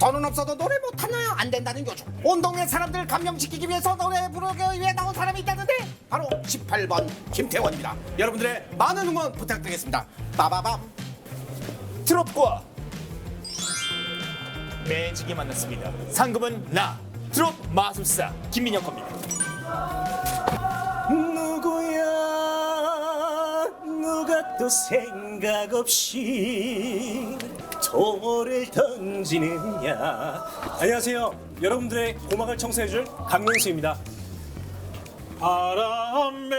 돈은 없어도 노래 못하나요? 안 된다는 요즘 온 동네 사람들 감명시키기 위해서 노래 부르기 위해 나온 사람이 있다는데 바로 18번 김태원입니다 여러분들의 많은 응원 부탁드리겠습니다 빠바밤 트롯과 매직이 만났습니다. 상금은 나 트롯 마술사 김민혁 겁니다. 또 생각 없이 돌을 던지느냐. 안녕하세요. 여러분들의 고막을 청소해줄 강민수입니다. 바람에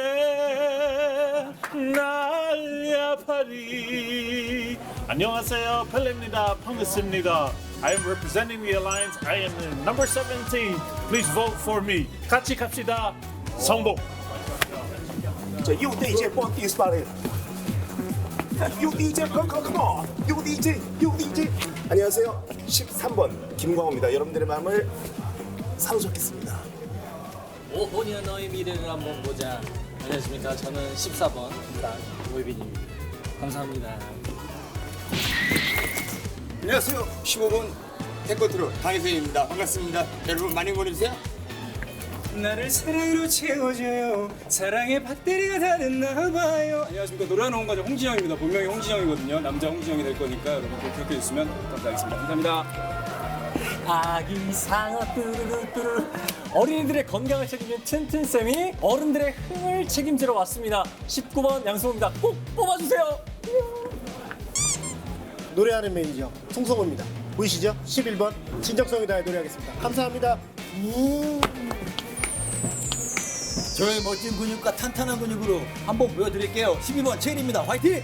날려 파리. 안녕하세요. 펠레입니다. 반갑습니다. I am representing the alliance. I am the number 17 please vote for me. 같이 갑시다. 성공. 디스파레 요 DJ come come come on 요 DJ 요 DJ 안녕하세요 13번 김광호입니다 여러분들의 마음을 사로잡겠습니다 5년 너의 미래를 한번 보자. 안녕하십니까. 저는 14번 김당 오예빈입니다. 감사합니다. 안녕하세요. 15번 태권트로 강혜선입니다. 반갑습니다. 여러분 많이 응원해주세요. 나를 사랑으로 채워줘요. 사랑의 배터리가 다 됐나봐요. 안녕하십니까. 노래하는 홍가자 홍진영입니다. 본명이 홍진영이거든요. 남자 홍진영이 될 거니까 여러분 꼭 기억해 주시면 감사하겠습니다. 감사합니다. 아기 상어 뚜루루뚜루 어린이들의 건강을 책임진 튼튼쌤이 어른들의 흥을 책임지러 왔습니다. 19번 양승호입니다. 꼭 뽑아주세요. 노래하는 매니저 송성호입니다. 보이시죠? 11번 진정성이 다해 노래하겠습니다. 감사합니다. 저의 멋진 근육과 탄탄한 근육으로 한번 보여드릴게요. 12번 체리입니다. 화이팅!